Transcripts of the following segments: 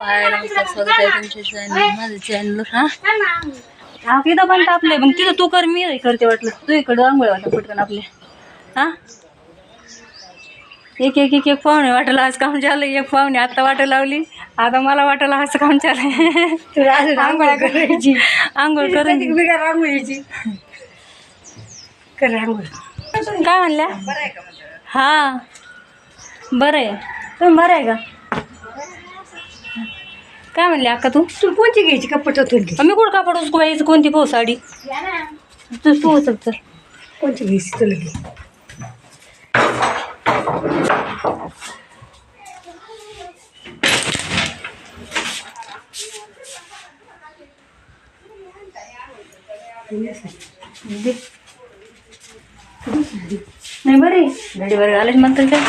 हाय नमस्कार स्वागत आहे तुमच्या चॅनल माझं चॅनल हा. तिथं पण तापले मग तिथं तू कर मी करते वाटलं. तू इकडं आंघोळ वाटलं पटकन आपले. हा? एक एक एक एक पाहुणे वाटायला आज काम चाललं एक पाहुणे आता वाटायला लावली. आता मला वाटायला असं काम चाललंय. आंघोळ करायची. आंघोळ करून कर रांगोळी काय म्हणल्या? हा बरं आहे. तुम्ही बरं आहे का? काय म्हणले अक्का तू? तू कोणती घ्यायची का पटवतून घे मी कुठं कापड उसको यायचं कोणती पाहू साडी तू तू उचल तर कोणती घ्यायची तुला घे. नाही बरे गाडीवर घालायची म्हणतात काय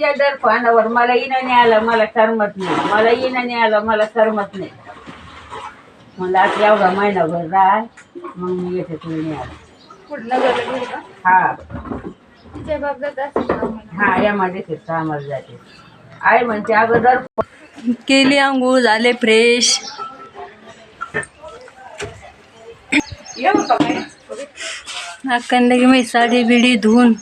तिच्या दर पानावर. मला येणं नाही आलं मला करमत नाही. मला येणं नाही आलं मला करमत नाही. म्हणलं आता एवढा महिनाभर राह मग मी येते तुम्ही नाही आलं. हा. हा या माझ्या कामाला जाते. आई म्हणते अगोदर केली आंघोळ झाले फ्रेश. येऊ का की मी साडी बिडी धुवून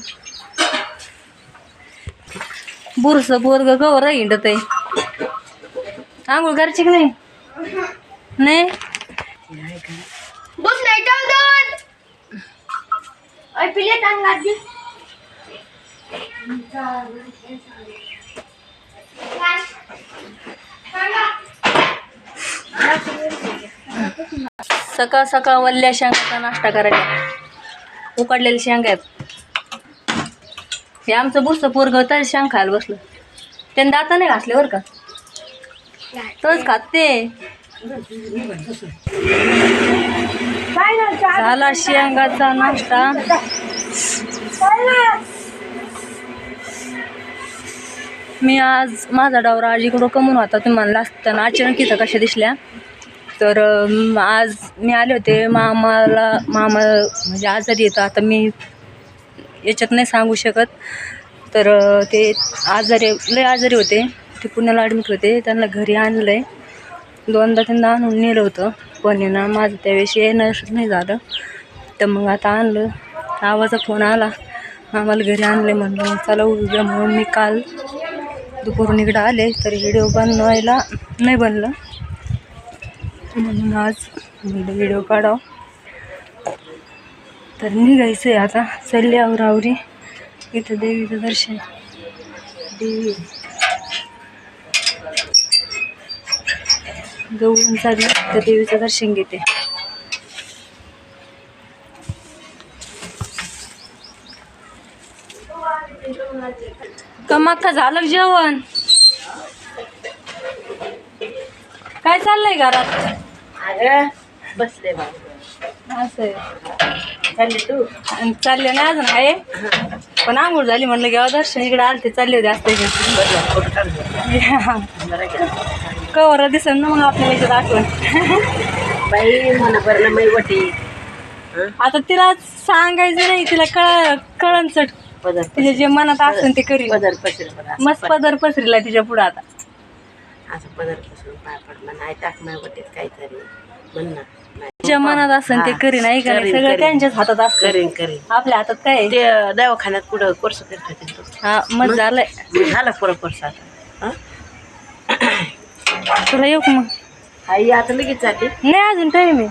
बुरस बोरग गवर हिंडत आहे. आंघोळ करायची की नाही? नाही? दे सकाळ सकाळ वल्ल्या शेंगाचा नाश्ता करायचा. उकडलेल्या शेंगा आहेत. हे आमचं बुरसं पोरगं तर शेंग खायला बसलं. त्याने दाता नाही घासले बरं का? तोच खात ते. झाला शेंगाचा नाश्ता. मी आज माझा डावरा आजीकडं कमून होता. तुम्ही म्हणला असताना अचानक इथं कशा दिसल्या. तर आज मी आले होते. मामाला मामा म्हणजे आजारी येतं आता मी याच्यात नाही सांगू शकत. तर ते आजारी लय आजारी होते. ते पुण्याला ॲडमिट होते. त्यांना घरी आणलं आहे दोनदा त्यांना आणून नेलं होतं. पण ना माझं त्यावेळेस येणं नाही झालं. तर मग आता आणलं. आवाजा फोन आला. आम्हाला घरी आणले म्हणलं चला उद्या म्हणून मी काल दुपारून इकडं आले. तर व्हिडिओ बनवायला नाही बनलं. म्हणून आज म्हणलं व्हिडिओ काढावं. तर निघायचं आहे आता. चालले आवरावरी इथं देवीचं दर्शन देवी. जवळून चाललं तर देवीचं दर्शन घेते. कमाका झालं जेवण? काय चाललंय घरात? बसले बाबा असं आहे. चालली तू. चालले नाही अजून आहे? पण आंघोळ झाली म्हणलं घ्यावं दर्शन इकडे आलते चालले होते असते कवर दिसन ना मग आपल्या याच्यात आठवण बाई म्हणा बरं ना मै वटी. आता तिला सांगायचं नाही तिला कळ कळण चट पदर तिच्या जे मनात असेल ते करी पदर पसर मस्त पदर पसरीला तिच्या पुढं आता. असं पदर पसरून पाय पड म्हणा आई टाक माझ्या वटीत काहीतरी. तिच्या मनात असेल ते करीन नाही का नाही करीन, सगळं करीन. त्यांच्याच हातात असतं. करीन करीन. आपल्या हातात काय आहे? ते दवाखान्यात कुठं कोर्स करत हा मग झालंय. झाला पुरा कोर्स आता. हं? तुला येऊ का मग? आई आता लगेच जाते. नाही अजून टाईम आहे.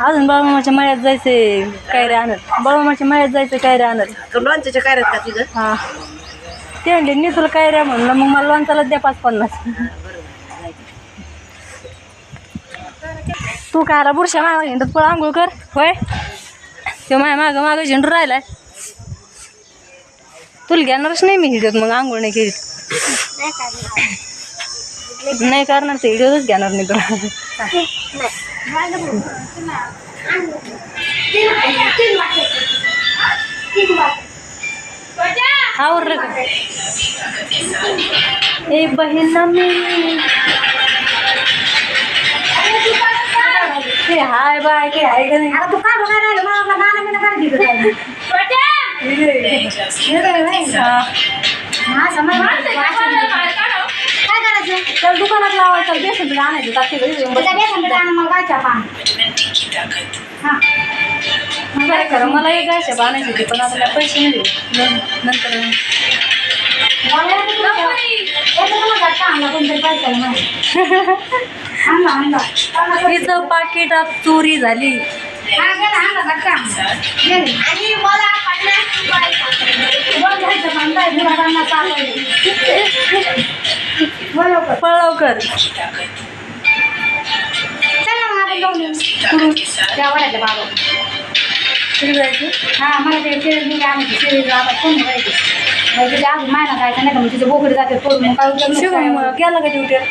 अजून बाळमामाच्या मळ्यात जायचंय काय रे आणत. बाळमामाच्या मळ्यात जायचं काय रे आणत. तर लोणच्याच्या काय का तिथं? हा. ते म्हणले मी तुला काय रे म्हणलं मग मला लोणचाला द्या पाच पन्नास. तू काय आला बुरशा मागा झेंडूत पळ आंघोळ कर. होय? तो माझ्या मागं मागं झेंडू राहिलाय. तुला घेणारच नाही मी हिडत मग आंघोळ नाही केली. नाही करणार ते व्हिडिओच घेणार नाही तुला. हा तीन बहीण मी. हाय बाय के हाय का नाही? आता तू काढू काय राहिलं मला आपलं गाणं बिणं काढ तिथं जाऊन. हे काय बाई? हा, समज. काय करायचं? तर दुकानात लावायचं बेसन पीठ आणायचं त्याच्या बेसन पीठ आणून मला गायच्या पान हा. काय करा मला एक गायच्या आणायची होती पण आपल्याला पैसे नाही दिले. न- नंतर मला आणला कोणतरी मला. तिचं पाकिट आप चोरी झाली गेला, आणला घट्ट आणला. गेले. आणि मला पन्नास रुपये सापडले. दोन घ्यायचं पान, काय गुराबांना चालवलं. बोल लवकर. पळ लवकर चल ना मग आपण जाऊन येऊ. त्या वड्याच्या बाबा कुठे जायचं हा मला ते सिरीज आता कोण अजून महिना जायचा नाही तर मग तिचे बोकडे जाते काय गेला का ड्युटीवर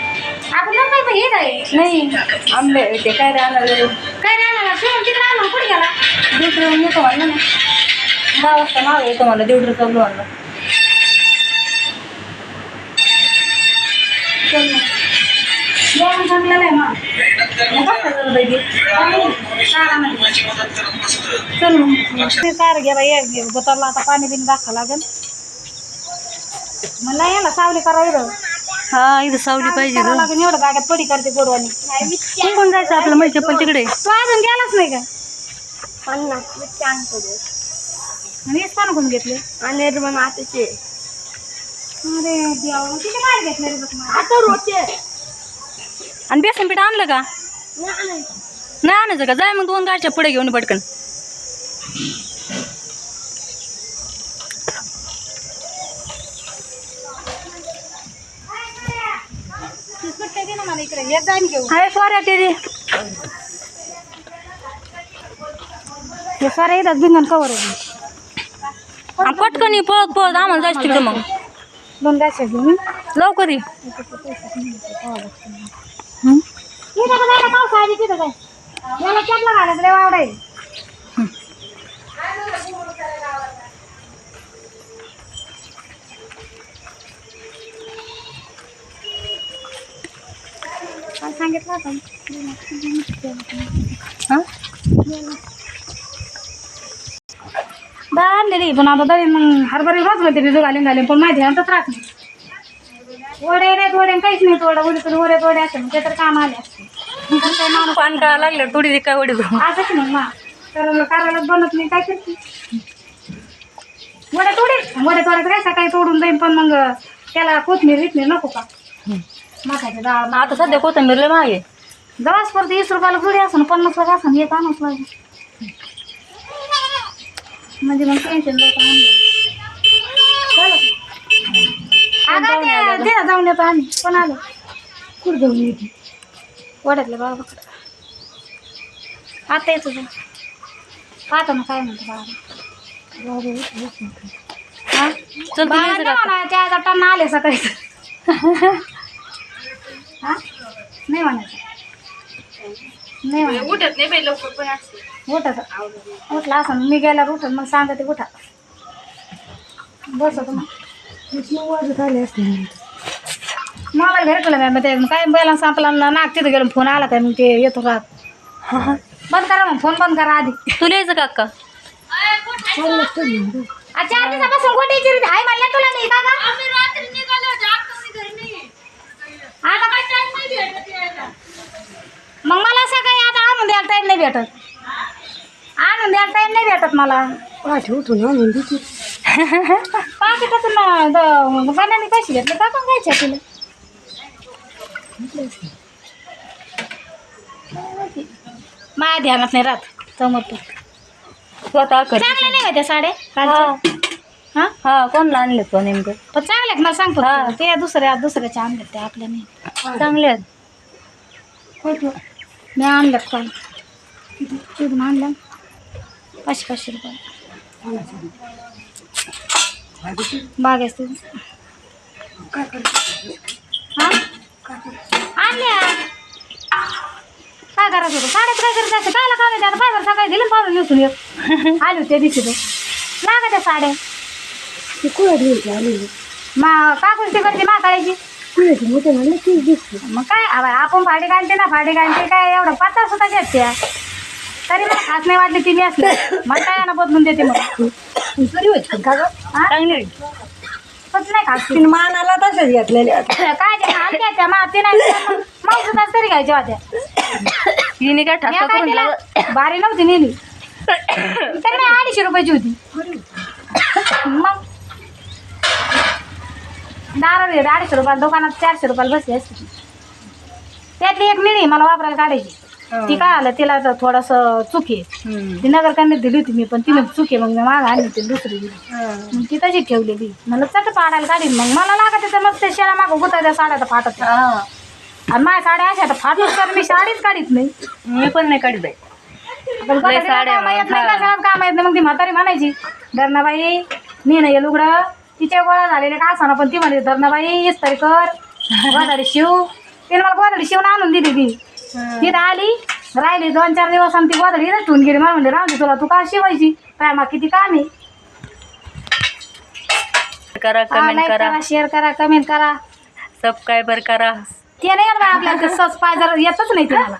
आपण पण हेच आहे नाही. आंबे ते काय राहणार काय नाही ना शिवून तिकडे आलो कुठे गेला? ड्युटीवर येतो म्हणलं ना. दहा वाजता नाव येतो मला ड्युटीवर चालू म्हणलं. चल मग. जेवण चांगलं नाही मग? चल मग. ते कार घ्या बाई आता पाणी बिनी दाखवा लागेल. मला याला सावली करावी हा इथं सावली पाहिजे ग. एवढं गाड्यात पडी करते गोरवानी कोण कोण जायचं आपलं माहिती चप्पल तिकडे? तू अजून गेलाच नाही का? पन्नास मी सांगतो ते. आणि हेच कोण कोण घेतले? आणि मग आताचे अरे देवा घेतले रे बघ मला. आता रोजचे. आणि बेसन पीठ आणलं का? नाही आणायचं. नाही आणायचं का? जाय मग दोन गाडच्या पुढे घेऊन पटकन बिस्कुट काय दे ना मला इकडे येत जाईन ते. हे सारे येतात बिंगण कवर पटकन ये, पळत पळत आम्हाला जायचं तिकडे मग. दोन गायच्या घेऊन. लवकर ये. आली तिथं काय? याला चपला घालायचं रे वावडा सांगितलं हा? डाळ आणलेली पण आता दळी मग हरभरे रोज होते भिजू घालून घालून पण माहिती आहे तर राहत नाही. वडे नाहीत वडे काहीच नाही तोडा उडी तर वडे तोडे मग ते तर काम आले. असते तर माणूस पान काढा लागलं थोडी काय वडील असंच मग मा. करायला करायला बनत नाही काय करते? वडे तोडे वडे तोडायचं काय सकाळी तोडून जाईन पण मग त्याला कोथमीर विथमीर नको का? मकाच्या डाळ आता सध्या कोथंबीर लय आहे जवळच परत वीस रुपयाला जुडी असं पन्नास रुपये असं एक आणूच पाहिजे. म्हणजे मग टेन्शन अगं जाऊन येतो आम्ही पण आलो? कुठं जाऊन येते? वड्यातल्या बाबाकडे. आता येतो जाऊ पाहतो ना काय म्हणतो बाबा? हा? चल तू बाबा? नाही त्या टन्ना आले सकाळी. हा? नाही म्हणायचं. नाही म्हणायचं. उठत नाही बाई लवकर पण असते उठत. उठला असं मी गेल्यावर उठत मग सांगते उठा. असते मोबाईल घरी ठेवला मॅम ते काय बैलांना संपला ना नाक तिथं गेलो फोन आला काय मग ते येतो रात बंद करा मग फोन बंद करा आधी. तुला यायचं का अच्छा आधी बसून गोटी चिरी हाय म्हणलं तुला नाही का गं? आम्ही रात्री निघालो होतो आता मी घरी नाही आता काय टाइम नाही भेटत यायला. मग मला सकाळी आता आणून द्यायला टाईम नाही भेटत. आणून द्यायला टाईम नाही भेटत मला. पाकिटातून गाण्याने पैसे घेतले का पण घ्यायचे तुला? माझ्या ध्यानात नाही राहत. जमत स्वतः कर चांगल्या नाही का त्या साड्या? हा. कालच्या हा? हा कोणला आणले तो नेमकं? पण चांगल्या आहेत, मला सांगतो. हा. ते दुसऱ्या दुसऱ्याच्या आणल्यात त्या आपल्या नाही. चांगले आहेत. मी आणल्यात काल तिथून आणल्या पाचशे पाचशे रुपये. बागेच तिथून हा? आणल्या. काय करायचं होतं? साड्यात काय करत असते. कायला काम येते आता पाय बरं सकाळी दिलं पावलं नेसून येत. आले होते दिवशी लागा त्या साड्या. ती होती. आलेली मा काकून तिकडची मा काढायची. कुणाची मोठे म्हणलं तीच दिसते मग काय आवा, आपण फाडी काढते ना फाडी काढते काय एवढं पत्ता सुद्धा घेत त्या तरी मला खास नाही वाटली ती मी असली. मग काय ना बदलून देते मग? बरी होती का गं? हा? चांगली तसं नाही खास. ती. तिने मानाला तसंच घेतलेले काय ते आणल्या त्या मा ते नाही मग सुद्धा तरी घ्यायच्या होत्या. हिने काय मी काय करून बारी नव्हती नेली. तरी नाही अडीचशे रुपयाची होती. मग दारा भेट अडीचशे रुपयाला दुकानात चारशे रुपयाला बसली असते त्यातली एक निळी मला वापरायला काढायची. ती काय आलं तिला तर थोडंसं चुकी हम्म. ती नगरकांनी दिली होती मी पण तिने चुकी मग मी मागं आणली ती दुसरी दिली. हं. मग ती तशी ठेवलेली. मला चट पाडायला काढीन मग. मला लागत तर मग ते शेळा मागं गुतायच्या साड्या तर फाटत नाही. हा. आणि माझ्या साड्या अशा तर फाटत तर मी साडीच काढीत नाही. मी पण नाही काढत बाई. पण लय कशाला साड्या कामं येत नाही हा. कशाला काम येत नाही मग ती म्हातारी म्हणायची धरणाबाई मी नाही लुगडं तिच्या गोळा झालेले का असं पण ती म्हणे धरणाबाई इस्तारी कर. गोदाडी शिव. तिने मला गोदाडी शिवून आणून दिली ती. ती तर आली राहिली दोन चार दिवस आणि ती गोदाडी इथं ठेवून गेली. मला म्हणले राहू दे तुला तू का शिवायची? काय मग किती काम आहे? करा कमेंट करा. करा शेअर करा कमेंट करा. सबस्क्रायबर करा. ते नाही येत बाई आपल्याला सस पाय जर येतच नाही ते मला.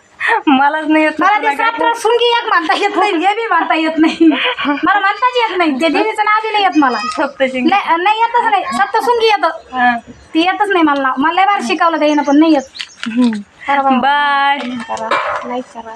मलाच नाही येत मला ते सात्र सुंगी एक म्हणता येत नाही हे बी म्हणता येत नाही. मला म्हणताच येत नाही. ते देवीचं नाव बी नाही येत मला. सप्तशिंग. नाही नाही येतच नाही. सप्तशृंगी येतं. ती येतच नाही मला नाव. मला लय बार शिकवलं त्याईनं पण नाही येत. बाय. लाईक करा.